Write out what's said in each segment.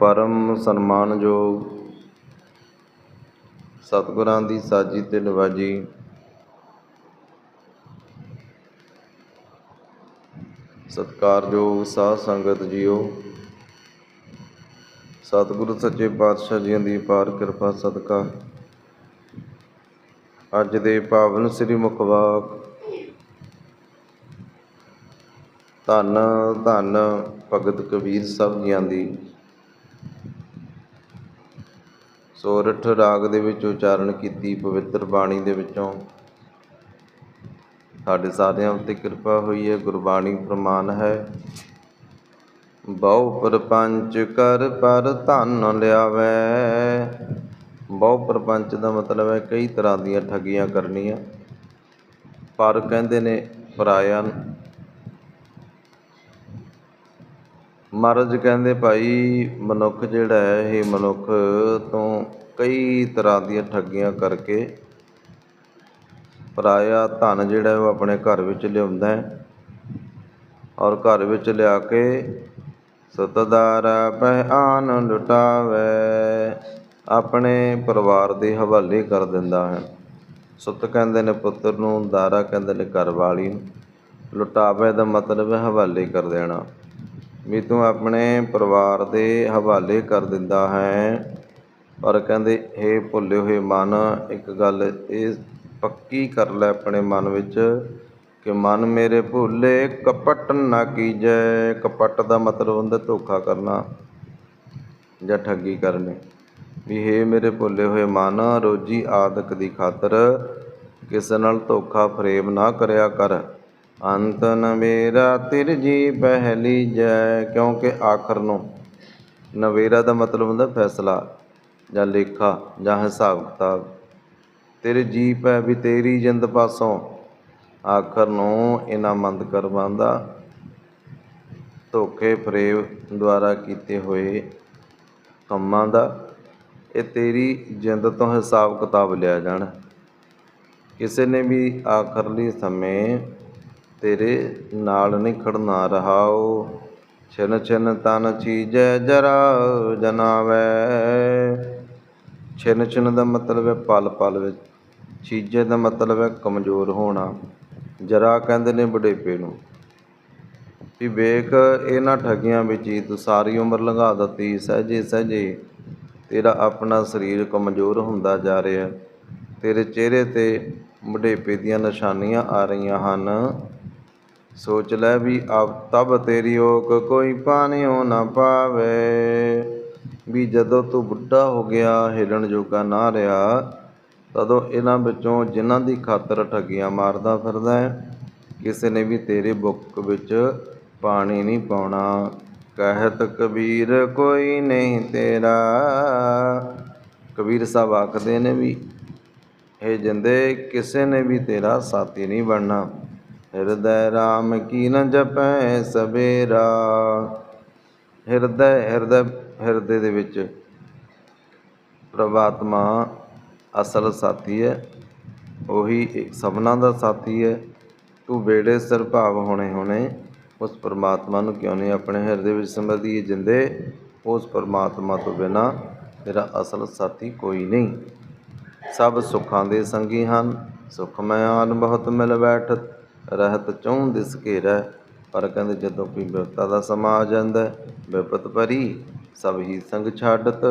ਪਰਮ ਸਨਮਾਨਯੋਗ ਸਤਿਗੁਰਾਂ ਦੀ ਸਾਜੀ ਤੇ ਨਵਾਜੀ ਸਤਿਕਾਰਯੋਗ ਸਾਧ ਸੰਗਤ ਜੀਓ, ਸਤਿਗੁਰੂ ਸੱਚੇ ਪਾਤਸ਼ਾਹ ਜੀਆਂ ਦੀ ਪਾਰ ਕਿਰਪਾ ਸਦਕਾ। ਅੱਜ ਦੇ ਪਾਵਨ ਸ੍ਰੀ ਮੁਖਵਾਕ ਧੰਨ ਧੰਨ ਭਗਤ ਕਬੀਰ ਸਾਹਿਬ ਜੀਆਂ ਦੀ। ਸੋਰਠ ਰਾਗ ਦੇ ਵਿੱਚ ਉਚਾਰਨ ਕੀਤੀ, ਪਵਿੱਤਰ ਬਾਣੀ ਦੇ ਵਿੱਚੋਂ। ਸਾਡੇ ਸਾਰਿਆਂ ਉੱਤੇ ਕਿਰਪਾ ਹੋਈ ਹੈ, ਗੁਰਬਾਣੀ ਪ੍ਰਮਾਨ ਹੈ। ਬਹੁ ਪਰਪੰਚ ਕਰ ਪਰ ਧਨ ਲਿਆਵੈ। ਬਹੁ ਪਰਪੰਚ ਦਾ ਮਤਲਬ ਹੈ ਕਈ ਤਰ੍ਹਾਂ ਦੀਆਂ ਠੱਗੀਆਂ ਕਰਨੀਆਂ। ਪਰ ਕਹਿੰਦੇ ਨੇ, ਪਰਾਇਆ ਮਹਾਰਾਜ ਕਹਿੰਦੇ ਭਾਈ, ਮਨੁੱਖ ਜਿਹੜਾ ਹੈ, ਇਹ ਮਨੁੱਖ ਤੋਂ ਕਈ ਤਰ੍ਹਾਂ ਦੀਆਂ ਠੱਗੀਆਂ ਕਰਕੇ ਪਰਾਇਆ ਧਨ ਜਿਹੜਾ ਉਹ ਆਪਣੇ ਘਰ ਵਿੱਚ ਲਿਆਉਂਦਾ ਹੈ ਔਰ ਘਰ ਵਿੱਚ ਲਿਆ ਕੇ ਸਤਦਾਰ ਪਹਿ ਲੁਟਾਵੇ, ਆਪਣੇ ਪਰਿਵਾਰ ਦੇ ਹਵਾਲੇ ਕਰ ਦਿੰਦਾ ਹੈ। ਸੁੱਤ ਕਹਿੰਦੇ ਨੇ ਪੁੱਤਰ ਨੂੰ, ਦਾਰਾ ਕਹਿੰਦੇ ਨੇ ਘਰਵਾਲੀ ਨੂੰ। ਲੁਟਾਵੇ ਦਾ ਮਤਲਬ ਹੈ ਹਵਾਲੇ ਕਰ ਦੇਣਾ। ਵੀ ਤੂੰ ਆਪਣੇ ਪਰਿਵਾਰ ਦੇ ਹਵਾਲੇ ਕਰ ਦਿੰਦਾ ਹੈ। ਪਰ ਕਹਿੰਦੇ, ਹੇ ਭੁੱਲੇ ਹੋਏ ਮਨ, ਇੱਕ ਗੱਲ ਇਹ ਪੱਕੀ ਕਰ ਲੈ ਆਪਣੇ ਮਨ ਵਿੱਚ ਕਿ ਮਨ ਮੇਰੇ ਭੁੱਲੇ ਕਪਟ ਨਾ ਕੀਜੈ। ਕਪਟ ਦਾ ਮਤਲਬ ਹੁੰਦਾ ਧੋਖਾ ਕਰਨਾ ਜਾਂ ਠੱਗੀ ਕਰਨੀ। ਵੀ ਹੇ ਮੇਰੇ ਭੁੱਲੇ ਹੋਏ ਮਨ, ਰੋਜੀ ਆਦਿਕ ਦੀ ਖਾਤਰ ਕਿਸੇ ਨਾਲ ਧੋਖਾ ਫਰੇਬ ਨਾ ਕਰਿਆ ਕਰ। ਅੰਤ ਨਵੇਰਾ ਮੇਰਾ ਤਿਰਜੀ ਪਹਿਲੀ ਜੈ, ਕਿਉਂਕਿ ਆਖਰ ਨੂੰ ਨਵੇਰਾ ਦਾ ਮਤਲਬ ਹੁੰਦਾ ਫੈਸਲਾ ਜਾਂ ਲੇਖਾ ਜਾਂ ਹਿਸਾਬ ਕਿਤਾਬ। ਤੇਰੇ ਜੀ ਪੈ ਵੀ ਤੇਰੀ ਜਿੰਦ ਪਾਸੋਂ ਆਖਰ ਨੂੰ ਇਹਨਾਂ ਮੰਦ ਕਰਵਾਉਂਦਾ ਧੋਖੇ ਫਰੇਬ ਦੁਆਰਾ ਕੀਤੇ ਹੋਏ ਕੰਮਾਂ ਦਾ, ਇਹ ਤੇਰੀ ਜਿੰਦ ਤੋਂ ਹਿਸਾਬ ਕਿਤਾਬ ਲਿਆ ਜਾਣਾ। ਕਿਸੇ ਨੇ ਵੀ ਆਖਰਲੀ ਸਮੇਂ ਤੇਰੇ ਨਾਲ ਨਹੀਂ ਖੜਨਾ ਰਹਾਓ। ਛਿਨ ਛਿਨ ਤਨ ਚੀਜੈ ਜਰਾ ਜਨਾਵੈ। ਛਿਨ ਛਿਨ ਦਾ ਮਤਲਬ ਹੈ ਪਲ ਪਲ ਵਿੱਚ। ਚੀਜੇ ਦਾ ਮਤਲਬ ਹੈ ਕਮਜ਼ੋਰ ਹੋਣਾ। ਜਰਾ ਕਹਿੰਦੇ ਨੇ ਬੁਢੇਪੇ ਨੂੰ ਵੀ ਵੇਖ, ਇਹਨਾਂ ਠੱਗੀਆਂ ਵਿੱਚ ਹੀ ਤੂੰ ਸਾਰੀ ਉਮਰ ਲੰਘਾ ਦਿੱਤੀ। ਸਹਜੇ ਸਹਜੇ ਤੇਰਾ ਆਪਣਾ ਸਰੀਰ ਕਮਜ਼ੋਰ ਹੁੰਦਾ ਜਾ ਰਿਹਾ। ਤੇਰੇ ਚਿਹਰੇ ਤੇ ਬੁਢੇਪੇ ਦੀਆਂ ਨਿਸ਼ਾਨੀਆਂ ਆ ਰਹੀਆਂ ਹਨ। ਸੋਚ ਲੈ ਵੀ ਆਪ ਤਬ ਤੇਰੀ ਓਕ ਕੋਈ ਪਾਣਿਓ ਨਾ ਪਾਵੇ। ਵੀ ਜਦੋਂ ਤੂੰ ਬੁੱਢਾ ਹੋ ਗਿਆ ਹਿਲਣ ਜੋਗਾ ਨਾ ਰਿਹਾ, ਤਦੋਂ ਇਹਨਾਂ ਵਿੱਚੋਂ ਜਿਨ੍ਹਾਂ ਦੀ ਖਾਤਰ ਠੱਗੀਆਂ ਮਾਰਦਾ ਫਿਰਦਾ ਹੈ, ਕਿਸੇ ਨੇ ਵੀ ਤੇਰੇ ਬੁੱਕ ਵਿੱਚ ਪਾਣੀ ਨਹੀਂ ਪਾਉਣਾ। ਕਹਿਤ ਕਬੀਰ, ਕੋਈ ਨਹੀਂ ਤੇਰਾ। ਕਬੀਰ ਸਾਹਿਬ ਆਖਦੇ ਨੇ ਵੀ ਇਹ ਜਿੰਦੇ, ਕਿਸੇ ਨੇ ਵੀ ਤੇਰਾ ਸਾਥੀ ਨਹੀਂ ਬਣਨਾ। ਹਿਰਦੈ ਰਾਮ ਕੀ ਨ ਜਪੈ ਸਵੇਰਾ। ਹਿਰਦੈ ਹਿਰਦੈ, ਹਿਰਦੇ ਦੇ ਵਿੱਚ ਪ੍ਰਮਾਤਮਾ ਅਸਲ ਸਾਥੀ ਹੈ ਉਹੀ ਇੱਕ ਸਭਨਾ ਦਾ ਸਾਥੀ ਹੈ ਤੂੰ ਬੇੜੇ ਸਿਰ ਭਾਵ ਹੋਣੇ ਹੋਣੇ, ਉਸ ਪਰਮਾਤਮਾ ਨੂੰ ਕਿਉਂ ਨਹੀਂ ਆਪਣੇ ਹਿਰਦੇ ਵਿੱਚ ਸਮਝਦੀ ਜਿੰਦੇ? ਉਸ ਪਰਮਾਤਮਾ ਤੋਂ ਬਿਨਾ ਤੇਰਾ ਅਸਲ ਸਾਥੀ ਕੋਈ ਨਹੀਂ। ਸਭ ਸੁੱਖਾਂ ਦੇ ਸੰਗੀ ਹਨ, ਸੁਖ ਮਿਆਨ ਬਹੁਤ ਮਿਲ ਬੈਠਤ। ਰਹਿਤ ਚੋਂ ਦਿਸ ਘੇਰੈ ਪਰ ਕਹਿੰਦੇ ਜਦੋਂ ਕੋਈ ਵਿਪਤਾ ਦਾ ਸਮਾਂ ਆ ਜਾਂਦਾ ਵਿਪਤ ਭਰੀ ਸਭ ਹੀ ਸੰਗ ਛਾਡਤ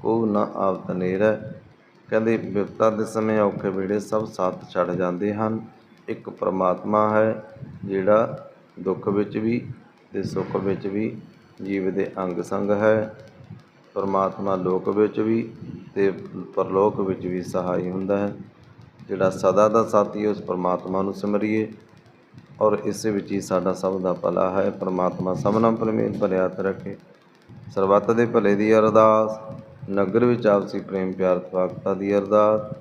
ਕੋ ਨਾ ਆਵਤ ਨੇਰੈ। ਕਹਿੰਦੇ ਵਿਪਤਾ ਦੇ ਸਮੇਂ ਔਖੇ ਵੇਲੇ ਸਭ ਸਾਥ ਛੱਡ ਜਾਂਦੇ ਹਨ। ਇੱਕ ਪਰਮਾਤਮਾ ਹੈ ਜਿਹੜਾ ਦੁੱਖ ਵਿੱਚ ਵੀ ਤੇ ਸੁੱਖ ਵਿੱਚ ਵੀ ਜੀਵ ਦੇ ਅੰਗ ਸੰਗ ਹੈ। ਪਰਮਾਤਮਾ ਲੋਕ ਵਿੱਚ ਵੀ ਤੇ ਪਰਲੋਕ ਵਿੱਚ ਵੀ ਸਹਾਈ ਹੁੰਦਾ ਹੈ। ਜਿਹੜਾ ਸਦਾ ਦਾ ਸਾਥੀ ਹੈ, ਉਸ ਪਰਮਾਤਮਾ ਨੂੰ ਸਿਮਰਿਏ। ਔਰ ਇਸ ਵਿੱਚ ਹੀ ਸਾਡਾ ਸਭ ਦਾ ਭਲਾ ਹੈ। ਪਰਮਾਤਮਾ ਸਭਨਾਂ ਪਰਮੇਸ਼ਰ ਭਲੇ ਹੱਥ ਰੱਖੇ। ਸਰਬੱਤ ਦੇ ਭਲੇ ਦੀ ਅਰਦਾਸ, ਨਗਰ ਵਿੱਚ ਆਪਸੀ ਪ੍ਰੇਮ ਪਿਆਰ ਤਵਾਕਤਾ ਦੀ ਅਰਦਾਸ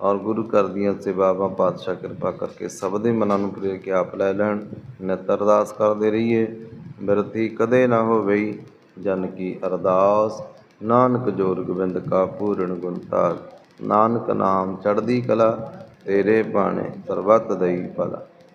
ਔਰ ਗੁਰੂ ਘਰ ਦੀਆਂ ਸੇਵਾਵਾਂ ਪਾਤਸ਼ਾਹ ਕਿਰਪਾ ਕਰਕੇ ਸਭ ਦੇ ਮਨਾਂ ਨੂੰ ਪ੍ਰੇਰ ਕੇ ਆਪ ਲੈ ਲੈਣ। ਨਿਤ ਅਰਦਾਸ ਕਰਦੇ ਰਹੀਏ। ਬਿਰਤੀ ਕਦੇ ਨਾ ਹੋਵੇ ਜਨ ਕੀ ਅਰਦਾਸ। ਨਾਨਕ ਜੋਰ ਗੋਬਿੰਦ ਕਾ ਪੂਰਨ ਗੁਣਤਾ ਨਾਨਕ ਨਾਮ ਚੜ੍ਹਦੀ ਕਲਾ, ਤੇਰੇ ਬਾਣੇ ਸਰਬੱਤ ਦਈ ਭਲਾ।